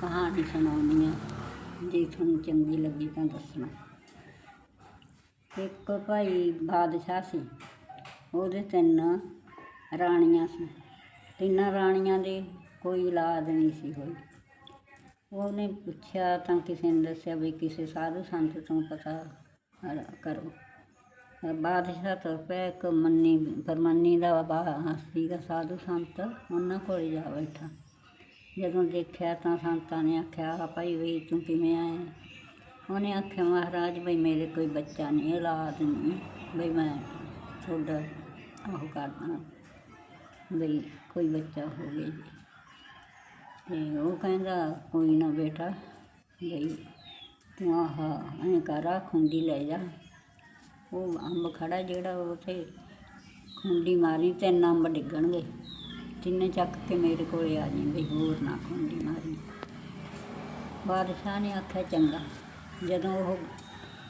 ਕਹਾਣੀ ਸੁਣਾਉਂਦੀ ਹਾਂ। ਜੇ ਤੁਹਾਨੂੰ ਚੰਗੀ ਲੱਗੀ ਤਾਂ ਦੱਸਣਾ। ਇੱਕ ਭਾਈ ਬਾਦਸ਼ਾਹ ਸੀ। ਉਹਦੇ ਤਿੰਨ ਰਾਣੀਆਂ ਸੀ। ਤਿੰਨਾਂ ਰਾਣੀਆਂ ਦੇ ਕੋਈ ਇਲਾਜ ਨਹੀਂ ਸੀ ਹੋਈ। ਉਹਨੇ ਪੁੱਛਿਆ ਤਾਂ ਕਿਸੇ ਨੇ ਦੱਸਿਆ ਵੀ ਕਿਸੇ ਸਾਧੂ ਸੰਤ ਤੋਂ ਪਤਾ ਕਰੋ। ਬਾਦਸ਼ਾਹ ਤੋਂ ਪਿਆ। ਇੱਕ ਮੰਨੀ ਪਰਮੰਨੀ ਦਾ ਬਾ ਸੀਗਾ ਸਾਧੂ ਸੰਤ। ਉਹਨਾਂ ਕੋਲ ਜਾ ਬੈਠਾ। ਜਦੋਂ ਦੇਖਿਆ ਤਾਂ ਸੰਤਾਂ ਨੇ ਆਖਿਆ "ਆ ਭਾਈ ਵੀ, ਤੂੰ ਕਿਵੇਂ ਆਇਆ? ਉਹਨੇ ਆਖਿਆ, ਮਹਾਰਾਜ, ਬਈ ਮੇਰੇ ਕੋਈ ਬੱਚਾ ਨਹੀਂ, ਔਲਾਦ ਨਹੀਂ। ਬਈ ਮੈਂ ਤੁਹਾਡਾ ਉਹ ਕਰਦਾ ਬਈ ਕੋਈ ਬੱਚਾ ਹੋਵੇ ਜੀ। ਤੇ ਉਹ ਕਹਿੰਦਾ, ਕੋਈ ਨਾ ਬੇਟਾ, ਬਈ ਤੂੰ ਆਹ ਐਂ ਕਰ ਆ ਖੁੰਡੀ ਲੈ ਜਾ। ਉਹ ਅੰਬ ਖੜਾ ਜਿਹੜਾ ਉਥੇ ਖੁੰਡੀ ਮਾਰੀ ਤਿੰਨ ਅੰਬ ਡਿੱਗਣਗੇ। ਤਿੰਨੇ ਚੱਕ ਕੇ ਮੇਰੇ ਕੋਲੇ ਆ ਜੀ ਬਈ ਹੋਰ ਨਾ ਖੁੰਡੀ ਮਾਰੀ। ਬਾਦਸ਼ਾਹ ਨੇ ਆਖਿਆ, ਚੰਗਾ, ਜਦੋਂ ਉਹ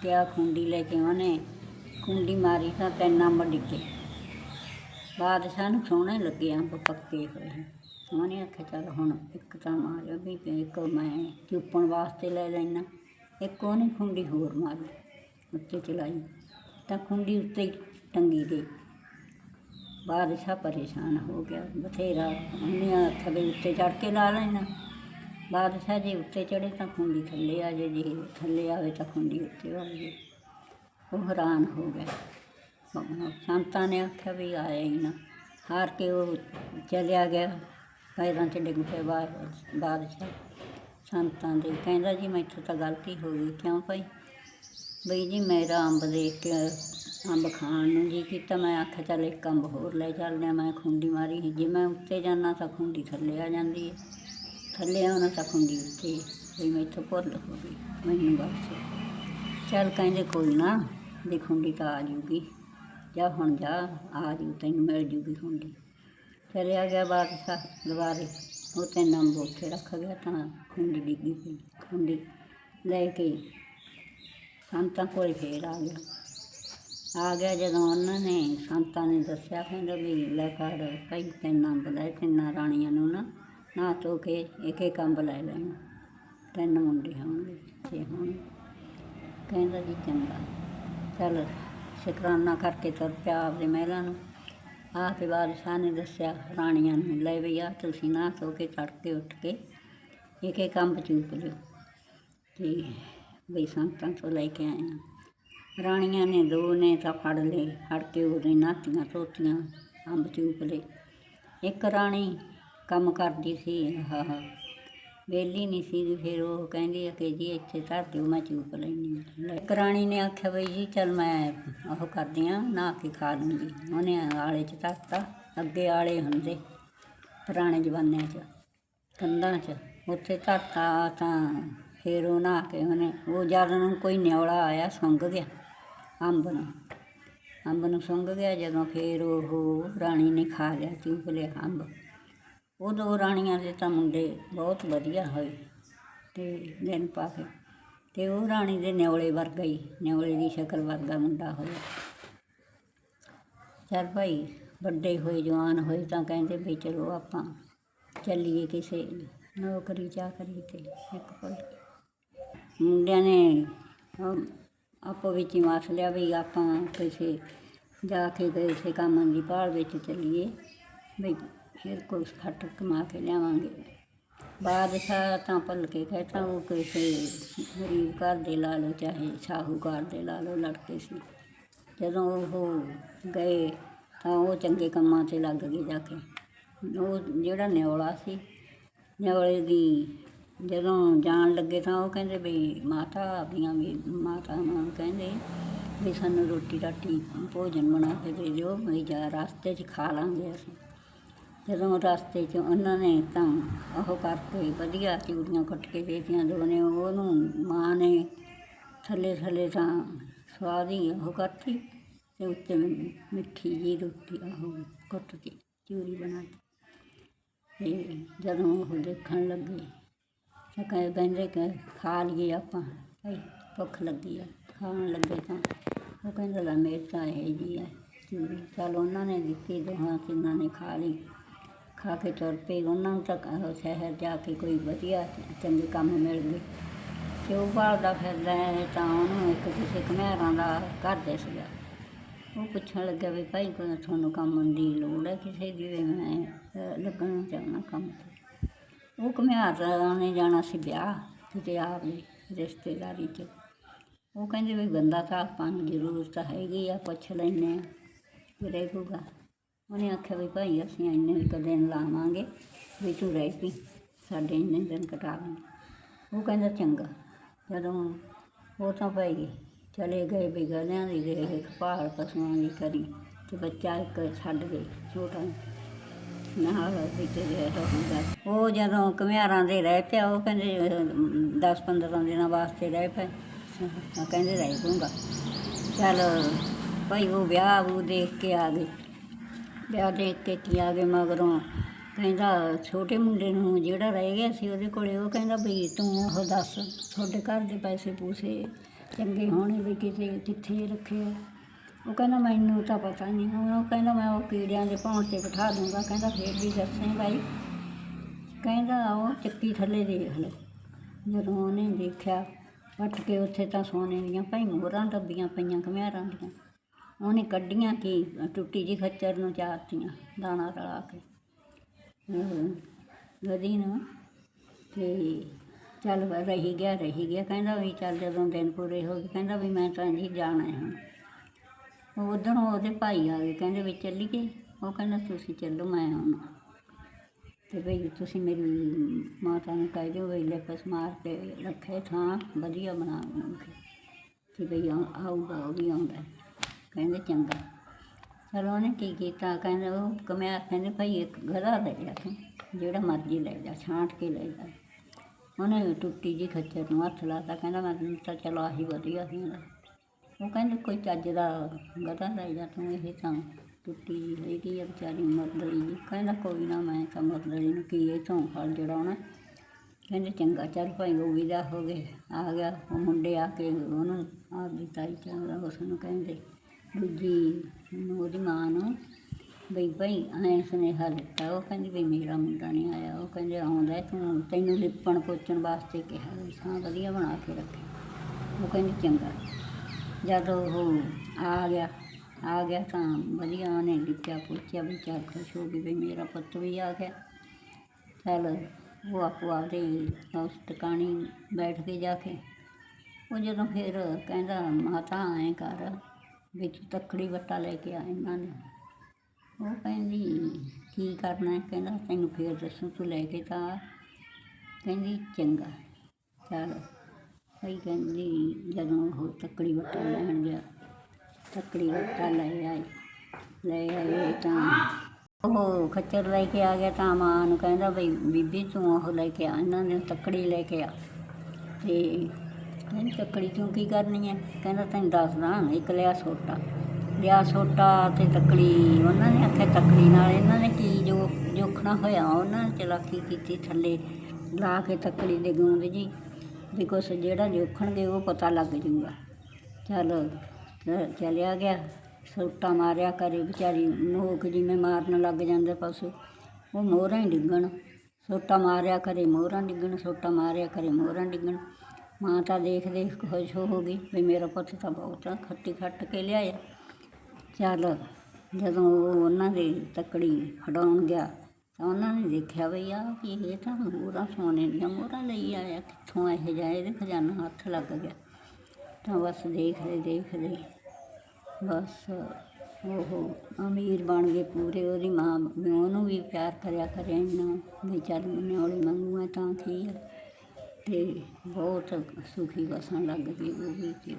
ਗਿਆ ਖੁੰਡੀ ਲੈ ਕੇ ਉਹਨੇ ਖੁੰਡੀ ਮਾਰੀ ਤਾਂ ਪੈਨਾ ਅੰਬ ਬਾਦਸ਼ਾਹ ਨੂੰ ਸੋਹਣੇ ਲੱਗੇ ਅੰਬ ਪੱਕੇ ਹੋਏ। ਉਹਨੇ ਆਖਿਆ, ਚੱਲ ਹੁਣ ਇੱਕ ਤਾਂ ਮਾਰਿਆ ਵੀ ਇੱਕ ਮੈਂ ਚੁੱਪਣ ਵਾਸਤੇ ਲੈ ਲੈਣਾ ਇੱਕ ਉਹਨੇ ਖੁੰਡੀ ਹੋਰ ਮਾਰੀ, ਉੱਤੇ ਚਲਾਈ। ਤਾਂ ਖੁੰਡੀ ਉੱਤੇ ਟੰਗੀ ਗਈ। ਬਾਦਸ਼ਾਹ ਪਰੇਸ਼ਾਨ ਹੋ ਗਿਆ, ਬਥੇਰਾ ਉਹਨੇ ਆਖਿਆ ਵੀ ਉੱਤੇ ਚੜ ਕੇ ਲਾ ਲੈਣਾ ਬਾਦਸ਼ਾਹ ਜੀ ਉੱਤੇ ਚੜੇ ਤਾਂ ਖੁੰਡੀ ਥੱਲੇ ਆ ਜੇ ਜੇ ਥੱਲੇ ਆਵੇ ਤਾਂ ਖੁੰਡੀ ਉੱਤੇ ਆ ਜੇ। ਉਹ ਹੈਰਾਨ ਹੋ ਗਿਆ। ਸੰਤਾਂ ਨੇ ਆਖਿਆ ਵੀ ਆਇਆ ਹੀ ਨਾ। ਹਾਰ ਕੇ ਉਹ ਚਲਿਆ ਗਿਆ, ਪੈਰਾਂ 'ਚ ਡਿੱਗ ਪਿਆ ਬਾਦਸ਼ਾਹ ਸੰਤਾਂ ਦੇ ਕਹਿੰਦਾ ਜੀ, ਮੈਥੋਂ ਤਾਂ ਗਲਤੀ ਹੋ ਗਈ। ਕਿਉਂ ਭਾਈ? ਬਈ ਜੀ ਮੇਰਾ ਅੰਬ ਦੇਖ ਕੇ ਅੰਬ ਖਾਣ ਨੂੰ ਜੀ ਕੀਤਾ, ਮੈਂ ਆਖਿਆ ਚੱਲ ਇੱਕ ਅੰਬ ਹੋਰ ਲੈ ਚੱਲਦੇ ਹਾਂ। ਮੈਂ ਖੁੰਡੀ ਮਾਰੀ ਸੀ। ਜੇ ਮੈਂ ਉੱਤੇ ਜਾਂਦਾ ਤਾਂ ਖੁੰਡੀ ਥੱਲੇ ਆ ਜਾਂਦੀ ਹੈ। ਥੱਲੇ ਆਉਣਾ ਤਾਂ ਖੁੰਡੀ ਉੱਤੇ ਵੀ ਇੱਥੋਂ ਭੁੱਲ ਹੋ ਗਈ। ਮੈਨੂੰ ਬਸ। ਚੱਲ ਕਹਿੰਦੇ ਕੋਈ ਨਾ, ਵੀ ਖੁੰਡੀ ਤਾਂ ਆ ਜੂਗੀ। ਜਾ ਹੁਣ ਜਾ, ਆ ਜੂ, ਤੈਨੂੰ ਮਿਲ ਜੂਗੀ ਖੁੰਡੀ। ਚਲਿਆ ਗਿਆ ਬਾਦਸ਼ਾਹ ਦੁਬਾਰੇ ਉਹ ਤੇ ਨੰਬ ਉੱਥੇ ਰੱਖ ਗਿਆ ਤਾਂ ਖੁੰਡੀ ਡਿੱਗੀ ਪਈ। ਖੁੰਡੀ ਲੈ ਕੇ ਸੰਤਾਂ ਕੋਲ ਫੇਰ ਆ ਗਿਆ। ਆ ਗਿਆ ਜਦੋਂ ਉਹਨਾਂ ਨੇ ਸੰਤਾਂ ਨੇ ਦੱਸਿਆ, ਕਹਿੰਦੇ ਵੀ ਲੈ ਕਰ, ਭਾਈ ਤਿੰਨ ਅੰਬ ਲੈ ਤਿੰਨਾਂ ਰਾਣੀਆਂ ਨੂੰ ਨਾ ਨਾ ਧੋ ਕੇ ਇੱਕ ਇੱਕ ਅੰਬ ਲੈ ਲੈਣਾ ਤਿੰਨ ਮੁੰਡੇ ਹੋਣਗੇ ਤੇ ਹੁਣ ਕਹਿੰਦਾ ਜੀ ਚੰਗਾ। ਚੱਲ ਸ਼ੁਕਰਾਨਾ ਕਰਕੇ ਤੁਰ ਪਿਆ ਆਪਦੇ ਮਹਿਲਾਂ ਨੂੰ। ਆ ਕੇ ਬਾਦਸ਼ਾਹ ਨੇ ਦੱਸਿਆ, ਰਾਣੀਆਂ ਨੂੰ ਲੈ ਵੀ ਆ, ਤੁਸੀਂ ਨਾ ਧੋ ਕੇ ਤੜਕੇ ਉੱਠ ਕੇ ਇੱਕ ਇੱਕ ਅੰਬ ਚੂਪ ਲਿਓ। ਤੇ ਬਈ ਸੰਤਾਂ ਤੋਂ ਲੈ ਕੇ ਆਏ ਹਾਂ ਰਾਣੀਆਂ ਨੇ ਦੋ ਨੇ ਤਾਂ ਫੜ ਲਏ, ਫੜ ਕੇ ਉਹਦੇ ਨਾਤੀਆਂ ਧੋਤੀਆਂ, ਅੰਬ ਚੂਪ ਲਏ। ਇੱਕ ਰਾਣੀ ਕੰਮ ਕਰਦੀ ਸੀ, ਆਹ। ਵੇਲੀ ਨਹੀਂ ਸੀ ਫਿਰ ਉਹ ਕਹਿੰਦੀ ਆ ਕਿ ਜੀ ਇੱਥੇ ਧਰ ਦਿਓ, ਮੈਂ ਚੂਪ ਲੈਣੀ ਇੱਕ ਰਾਣੀ ਨੇ ਆਖਿਆ ਬਈ ਜੀ, ਚਲ ਮੈਂ ਉਹ ਕਰਦੀ ਆ ਨਹਾ ਕੇ ਖਾ ਲੂੰਗੀ। ਉਹਨੇ ਆਲੇ 'ਚ ਧਰਤਾ, ਅੱਗੇ ਆਲੇ ਹੁੰਦੇ, ਪੁਰਾਣੇ ਜ਼ਮਾਨੇ 'ਚ, ਕੰਧਾਂ 'ਚ। ਉੱਥੇ ਧਰਤਾ ਤਾਂ ਫਿਰ ਉਹ ਨਹਾ ਕੇ ਉਹਨੇ, ਉਹ ਜਦ ਨੂੰ ਕੋਈ ਨਿਉਲਾ ਆਇਆ, ਸੁੰਘ ਗਿਆ। ਅੰਬ ਨੂੰ। ਅੰਬ ਨੂੰ ਸੁੰਘ ਗਿਆ ਜਦੋਂ ਫਿਰ ਉਹ ਰਾਣੀ ਨੇ ਖਾ ਲਿਆ ਚੂਪ ਲਿਆ ਅੰਬ। ਉਹ ਦੋ ਰਾਣੀਆਂ ਦੇ ਤਾਂ ਮੁੰਡੇ ਬਹੁਤ ਵਧੀਆ ਹੋਏ ਤੇ ਦਿਨ ਪਾ ਕੇ। ਤੇ ਉਹ ਰਾਣੀ ਦੇ ਨਿਉਲੇ ਵਰਗਾ ਹੀ ਨਿਉਲੇ ਦੀ ਸ਼ਕਲ ਵਰਗਾ ਮੁੰਡਾ ਹੋਇਆ। ਚੱਲ ਭਾਈ, ਵੱਡੇ ਹੋਏ, ਜਵਾਨ ਹੋਏ ਤਾਂ ਕਹਿੰਦੇ ਵੀ ਚਲੋ ਆਪਾਂ ਚੱਲੀਏ ਕਿਸੇ ਨੌਕਰੀ ਚਾਕਰੀ ਤੇ, ਇੱਕ ਕੋਈ। ਮੁੰਡਿਆਂ ਨੇ ਆਪੋ ਵਿੱਚ ਹੀ ਮਾਸ ਲਿਆ ਵੀ ਆਪਾਂ ਕਿਸੇ ਜਾ ਕੇ ਕਿਸੇ ਕੰਮ ਦੀ ਭਾਲ ਵਿੱਚ ਚੱਲੀਏ ਵੀ ਫਿਰ ਕੁਛ ਖੱਟ ਕਮਾ ਕੇ ਲਿਆਵਾਂਗੇ। ਬਾਦਸ਼ਾਹ ਤਾਂ ਭੁੱਲ ਕੇ ਕਹਿੰਦਾ ਉਹ ਕਿਸੇ ਗਰੀਬ ਘਰ ਦੇ ਲਾ ਲਓ, ਚਾਹੇ ਸਾਹੂਕਾਰ ਦੇ ਲਾ ਲਓ, ਲੜਕੇ ਸੀ। ਜਦੋਂ ਉਹ ਗਏ ਤਾਂ ਉਹ ਚੰਗੇ ਕੰਮਾਂ 'ਤੇ ਲੱਗ ਗਏ ਜਾ ਕੇ। ਉਹ ਜਿਹੜਾ ਨਿਓਲਾ ਸੀ, ਨਿਓਲੇ ਦੀ ਜਦੋਂ ਜਾਣ ਲੱਗੇ ਤਾਂ ਉਹ ਕਹਿੰਦੇ ਵੀ ਮਾਤਾ ਆਪਣੀਆਂ ਵੀ ਮਾਤਾ ਨੂੰ ਕਹਿੰਦੇ ਵੀ ਸਾਨੂੰ ਰੋਟੀ ਰਾਟੀ ਭੋਜਨ ਬਣਾ ਕੇ ਦੇ ਦਿਓ ਵੀ ਜਾ ਰਸਤੇ 'ਚ ਖਾ ਲਾਂਗੇ ਅਸੀਂ। ਜਦੋਂ ਰਸਤੇ 'ਚ ਉਹਨਾਂ ਨੇ ਤਾਂ ਉਹ ਕਰਕੇ ਵਧੀਆ ਚੂੜੀਆਂ ਕੱਟ ਕੇ ਦੇਤੀਆਂ ਦੋ ਨੇ ਉਹਨੂੰ ਮਾਂ ਨੇ ਥੱਲੇ ਥੱਲੇ ਤਾਂ ਸਵਾਦ ਹੀ ਉਹ ਕਰਤੀ ਤੇ ਉੱਤੇ ਮਿੱਠੀ ਜੀ ਰੋਟੀ ਉਹ ਕੁੱਟਤੀ ਚੂਰੀ ਬਣਾ ਕੇ ਤੇ ਜਦੋਂ ਉਹ ਦੇਖਣ ਲੱਗੇ ਤਾਂ ਕਹੇ ਕਹਿੰਦੇ ਕਿ ਖਾ ਲਈਏ ਆਪਾਂ ਭਾਈ ਭੁੱਖ ਲੱਗੀ ਆ ਖਾਣ ਲੱਗੇ ਤਾਂ ਉਹ ਕਹਿੰਦਾ ਲੈ ਮੇਰੇ ਤਾਂ ਇਹ ਜੀ ਹੈ ਚੂਰੀ ਚਲ ਉਹਨਾਂ ਨੇ ਦਿੱਤੀ ਦੋਹਾਂ ਤਿੰਨਾਂ ਨੇ ਖਾ ਲਈ ਖਾ ਕੇ ਤੁਰ ਪਏ ਉਹਨਾਂ ਨੂੰ ਤਾਂ ਕ- ਸ਼ਹਿਰ ਜਾ ਕੇ ਕੋਈ ਵਧੀਆ ਚੰਗੇ ਕੰਮ ਮਿਲ ਗਏ ਤੇ ਉਹ ਭਾਲਦਾ ਫਿਰਦਾ ਹੈ ਤਾਂ ਉਹਨੂੰ ਇੱਕ ਕਿਸੇ ਘਮਿਆਰਾਂ ਦਾ ਘਰ ਦਿਸ ਗਿਆ ਉਹ ਪੁੱਛਣ ਲੱਗਾ ਵੀ ਭਾਈ ਕੋਈ ਤੁਹਾਨੂੰ ਕੰਮ ਦੀ ਲੋੜ ਹੈ ਕਿਸੇ ਦੀ ਵੀ ਮੈਂ ਅਹ, ਲੱਗਣਾ ਚਾਹੁੰਦਾ ਕੰਮ ਤੇ ਉਹ ਘਮਿਆਰ ਨੇ ਜਾਣਾ ਸੀ ਵਿਆਹ, ਕਿਤੇ ਆਪ ਦੀ ਰਿਸ਼ਤੇਦਾਰੀ 'ਚ। ਉਹ ਕਹਿੰਦੇ ਵੀ ਗੰਦਾ ਤਾਂ ਆਪਾਂ ਨੂੰ ਜ਼ਰੂਰਤ ਹੈਗੀ ਆ, ਪੁੱਛ ਲੈਂਦੇ ਆ, ਵੀ ਰਹੇਗਾ। ਉਹਨੇ ਆਖਿਆ ਵੀ ਭਾਈ ਅਸੀਂ ਇੰਨੇ ਇੱਕ ਦਿਨ ਲਾਵਾਂਗੇ ਵੀ ਤੂੰ ਰਹਿ ਪਈ ਸਾਡੇ ਇੰਨੇ ਦਿਨ ਕਟਾ ਲੈ ਉਹ ਕਹਿੰਦਾ ਚੰਗਾ, ਜਦੋਂ ਉਹ ਤਾਂ ਭਾਈ ਚਲੇ ਗਏ ਵੀ ਗਲਿਆਂ ਦੀ ਦੇਖ ਭਾਲ ਪਸ਼ੂਆਂ ਦੀ ਕਰੀ ਤੇ ਬੱਚਾ ਇੱਕ ਛੱਡ ਗਏ, ਛੋਟਾ ਨਾਲ ਵਿੱਚ ਰਿਹਾ ਹੁੰਦਾ ਉਹ ਜਦੋਂ ਘੁਮਿਆਰਾਂ ਦੇ ਰਹਿ ਪਿਆ, ਉਹ ਕਹਿੰਦੇ 10 15 ਦਿਨਾਂ ਵਾਸਤੇ ਰਹਿ ਪਏ। ਅਹ ਕਹਿੰਦੇ, ਰਹਿ ਪਊਂਗਾ ਚੱਲ ਭਾਈ, ਉਹ ਵਿਆਹ ਉਹ ਦੇਖ ਕੇ ਆ ਗਏ। ਵਿਆਹ ਦੇਖ ਕੇ ਕੀ ਆ ਗਏ ਮਗਰੋਂ। ਕਹਿੰਦਾ, ਛੋਟੇ ਮੁੰਡੇ ਨੂੰ ਜਿਹੜਾ ਰਹਿ ਗਿਆ ਸੀ ਉਹਦੇ ਕੋਲੇ, ਉਹ ਕਹਿੰਦਾ ਵੀ ਤੂੰ ਉਹ ਦੱਸ, ਤੁਹਾਡੇ ਘਰ ਦੇ ਪੈਸੇ ਪੂਸੇ ਚੰਗੇ ਹੋਣੇ ਵੀ ਕਿਤੇ, ਕਿੱਥੇ ਰੱਖੇ ਆ? ਉਹ ਕਹਿੰਦਾ ਮੈਨੂੰ ਤਾਂ ਪਤਾ ਨਹੀਂ ਹੁਣ ਉਹ ਕਹਿੰਦਾ ਮੈਂ ਉਹ ਕੀੜਿਆਂ ਦੇ ਭੌਣ ਤੇ ਬਿਠਾ ਦੂੰਗਾ, ਕਹਿੰਦਾ ਫੇਰ ਵੀ ਦੱਸੇ ਭਾਈ ਕਹਿੰਦਾ ਉਹ ਚੱਕੀ ਥੱਲੇ ਦੇਖ ਲੈ, ਜਦੋਂ ਉਹਨੇ ਦੇਖਿਆ ਵੱਟ ਕੇ ਉੱਥੇ ਤਾਂ ਸੋਨੇ ਦੀਆਂ ਭਾਈ ਮੋਹਰਾਂ ਦੱਬੀਆਂ ਪਈਆਂ, ਘਮਿਆਰਾਂ ਦੀਆਂ। ਉਹਨੇ ਕੱਢੀਆਂ ਕੀ, ਟੁੱਟੀ ਜੀ ਖੱਚਰ ਨੂੰ ਚਾਰਤੀਆਂ, ਦਾਣਾ ਰਲਾ ਕੇ। ਗਦੀ ਨੂੰ। ਤੇ ਚੱਲ, ਰਹੀ ਗਿਆ ਰਹੀ ਗਿਆ। ਕਹਿੰਦਾ ਵੀ ਚੱਲ ਜਦੋਂ ਦਿਨ ਪੂਰੇ ਹੋ ਗਏ, ਕਹਿੰਦਾ ਵੀ ਮੈਂ ਤਾਂ ਜੀ ਜਾਣਾ ਹੈ ਹੁਣ। ਉਹ ਉਧਰੋਂ ਉਹਦੇ ਭਾਈ ਆ ਗਏ, ਕਹਿੰਦੇ ਵੀ ਚੱਲੀਏ। ਉਹ ਕਹਿੰਦਾ, ਤੁਸੀਂ ਚੱਲੋ, ਮੈਂ ਆਉਣਾ। ਤੇ ਭਈ ਤੁਸੀਂ ਮੇਰੀ ਮਾਤਾ ਨੂੰ ਕਹਿ ਦਿਓ ਵੀ ਲਿਪਸ ਮਾਰ ਕੇ ਰੱਖੇ ਥਾਂ, ਵਧੀਆ ਬਣਾ ਬਣਾ ਕੇ ਕਿ ਭਈ ਆਊਗਾ, ਉਹ ਵੀ ਆਉਂਦਾ। ਕਹਿੰਦੇ, ਚੰਗਾ। ਚਲੋ ਉਹਨੇ ਕੀ ਕੀਤਾ, ਕਹਿੰਦੇ, ਉਹ ਕਮਿਆ, ਕਹਿੰਦੇ, ਭਾਈ ਇੱਕ ਗਧਾ ਲੈ ਜਾ ਤੂੰ, ਜਿਹੜਾ ਮਰਜ਼ੀ ਲੈ ਜਾ, ਛਾਂਟ ਕੇ ਲੈ ਜਾ। ਉਹਨੇ ਟੁੱਟੀ ਜੀ ਖੱਚਰ ਨੂੰ ਹੱਥ ਲਾਤਾ, ਕਹਿੰਦਾ, ਮੈਂ ਤਾਂ ਚਲੋ ਆਹੀ ਵਧੀਆ ਸੀ ਇਹਦਾ ਉਹ ਕਹਿੰਦੇ ਕੋਈ ਚੱਜ ਦਾ ਗਧਾ ਲੈ ਜਾ ਤੂੰ, ਇਹ ਤਾਂ ਟੁੱਟੀ ਜਿਹੀ ਹੈਗੀ ਆ ਵਿਚਾਰੀ ਮਰਦਲੀ ਜੀ ਕਹਿੰਦਾ ਕੋਈ ਨਾ, ਮੈਂ ਤਾਂ ਮਰਦਲੀ ਨੂੰ ਕੀ ਇਹ ਤੋਂ ਫਲ ਜੜਾਉਣਾ। ਕਹਿੰਦੇ ਚੰਗਾ, ਚੱਲ ਭਾਈ, ਉਹ ਵਿਦਾ ਹੋ ਗਏ, ਆ ਗਿਆ। ਉਹ ਮੁੰਡੇ ਆ ਕੇ ਉਹਨੂੰ ਆਪ ਦੀ ਤਾਈ ਚਾਹ ਉਸ ਨੂੰ ਕਹਿੰਦੇ, ਦੂਜੀ ਉਹਦੀ ਮਾਂ ਨੂੰ ਬਈ, ਭਾਈ, ਐਂ ਸੁਨੇਹਾ ਦਿੱਤਾ। ਉਹ ਕਹਿੰਦੀ ਵੀ ਮੇਰਾ ਮੁੰਡਾ ਨਹੀਂ ਆਇਆ। ਉਹ ਕਹਿੰਦੇ, ਆਉਂਦਾ ਤੂੰ, ਤੈਨੂੰ ਲਿਪਣ ਪੋਚਣ ਵਾਸਤੇ ਕਿਹਾ ਵੀ ਵਧੀਆ ਬਣਾ ਕੇ ਰੱਖੇ ਉਹ ਕਹਿੰਦੀ, ਚੰਗਾ। ਜਦ ਉਹ ਆ ਗਿਆ ਆ ਗਿਆ ਤਾਂ ਵਧੀਆ ਉਹਨੇ ਲਿਖਿਆ, ਪੁੱਛਿਆ ਵੀ ਚੱਲ ਖੁਸ਼ ਹੋ ਗਈ ਵੀ ਮੇਰਾ ਪੁੱਤ ਵੀ ਆ ਗਿਆ। ਚੱਲ ਉਹ ਆਪੋ ਆਪਦੇ ਉਸ ਟਿਕਾਣੀ ਬੈਠ ਕੇ ਜਾ ਕੇ ਉਹ ਜਦੋਂ ਫਿਰ ਕਹਿੰਦਾ, ਮਾਤਾ ਐਂ ਕਰ, ਵਿੱਚ ਤੱਕੜੀ ਵੱਟਾ ਲੈ ਕੇ ਆ ਇਹਨਾਂ ਨੇ। ਉਹ ਕਹਿੰਦੀ, ਕੀ ਕਰਨਾ ਹੈ? ਕਹਿੰਦਾ, ਤੈਨੂੰ ਫੇਰ ਦੱਸੂ, ਤੂੰ ਲੈ ਕੇ ਤਾਂ ਕਹਿੰਦੀ, ਚੰਗਾ, ਚੱਲ। ਭਈ ਕਹਿੰਦੀ ਜਦੋਂ ਉਹ ਤੱਕੜੀ ਵੱਟਾ ਲੈਣ ਗਿਆ, ਤੱਕੜੀ ਵੱਟਾ ਲੈ ਆਏ ਲੈ ਆਏ ਤਾਂ ਉਹ ਖੱਚਰ ਲੈ ਕੇ ਆ ਗਿਆ ਤਾਂ ਮਾਂ ਨੂੰ ਕਹਿੰਦਾ ਬਈ ਬੀਬੀ ਤੂੰ ਉਹ ਲੈ ਕੇ ਆ, ਇਹਨਾਂ ਨੇ ਤੱਕੜੀ ਲੈ ਕੇ ਆ। ਤੇ ਕਹਿੰਦੀ ਤੱਕੜੀ ਤੂੰ ਕੀ ਕਰਨੀ ਹੈ? ਕਹਿੰਦਾ ਤੈਨੂੰ ਦੱਸਦਾ, ਇੱਕ ਲਿਆ ਸੋਟਾ। ਲਿਆ ਸੋਟਾ ਤੇ ਤੱਕੜੀ, ਉਹਨਾਂ ਨੇ ਆਖਿਆ ਤੱਕੜੀ ਨਾਲ ਇਹਨਾਂ ਨੇ ਕੀ ਜੋ ਜੋਖਣਾ ਹੋਇਆ, ਉਹਨਾਂ ਨੇ ਚਲਾਕੀ ਕੀਤੀ ਥੱਲੇ, ਲਾ ਕੇ ਤੱਕੜੀ ਦੇ ਗੂੰਦ ਜੀ। ਵੀ ਕੁਛ ਜਿਹੜਾ ਜੋਖਣਗੇ ਉਹ ਪਤਾ ਲੱਗ ਜੂਗਾ। ਚੱਲ ਚ- ਚਲਿਆ ਗਿਆ। ਸੋਟਾ ਮਾਰਿਆ ਕਰੇ ਵਿਚਾਰੀ ਨੋਕ ਜਿਵੇਂ ਮਾਰਨ ਲੱਗ ਜਾਂਦੇ ਪਸ਼ੂ। ਉਹ ਮੋਹਰਾਂ ਹੀ ਡਿੱਗਣ। ਸੋਟਾ ਮਾਰਿਆ ਕਰੇ ਮੋਹਰਾਂ ਡਿੱਗਣ, ਸੋਟਾ ਮਾਰਿਆ ਕਰੇ ਮੋਹਰਾਂ ਡਿੱਗਣ। ਮਾਂ ਤਾਂ ਦੇਖ ਦੇਖ ਖੁਸ਼ ਹੋ ਗਈ ਵੀ ਮੇਰਾ ਪੁੱਤ ਤਾਂ ਬਹੁਤ ਖੱਟੀ ਖੱਟ ਕੇ ਲਿਆਇਆ। ਚੱਲ, ਜਦੋਂ ਉਹ ਉਹਨਾਂ ਦੇ ਤੱਕੜੀ ਫੜਾਉਣ ਗਿਆ ਤਾਂ ਉਹਨਾਂ ਨੇ ਦੇਖਿਆ ਵੀ ਆ ਕਿ ਇਹ ਤਾਂ ਮੋਹਰਾਂ, ਸੋਨੇ ਦੀਆਂ ਮੋਹਰਾਂ ਲਈ ਆਇਆ, ਕਿੱਥੋਂ ਇਹ ਜਾਏ ਇਹਦੇ ਖਜ਼ਾਨਾ ਹੱਥ ਲੱਗ ਗਿਆ। ਤਾਂ ਬਸ ਦੇਖਦੇ ਦੇਖਦੇ, ਬਸ ਉਹ ਅਮੀਰ ਬਣ ਗਏ ਪੂਰੇ, ਉਹਦੀ ਮਾਂ ਵੀ ਉਹਨੂੰ ਵੀ ਪਿਆਰ ਕਰਿਆ ਕਰਿਆ ਇਹਨਾਂ ਵੀ ਚੱਲ ਨਿਆਉਲੀ ਮੰਗੂ ਹੈ ਤਾਂ ਕੀ ਹੈ ਤੇ ਬਹੁਤ ਸੁਖੀ ਵਸਣ ਲੱਗ ਗਈ ਉਹ ਵੀ ਤੇ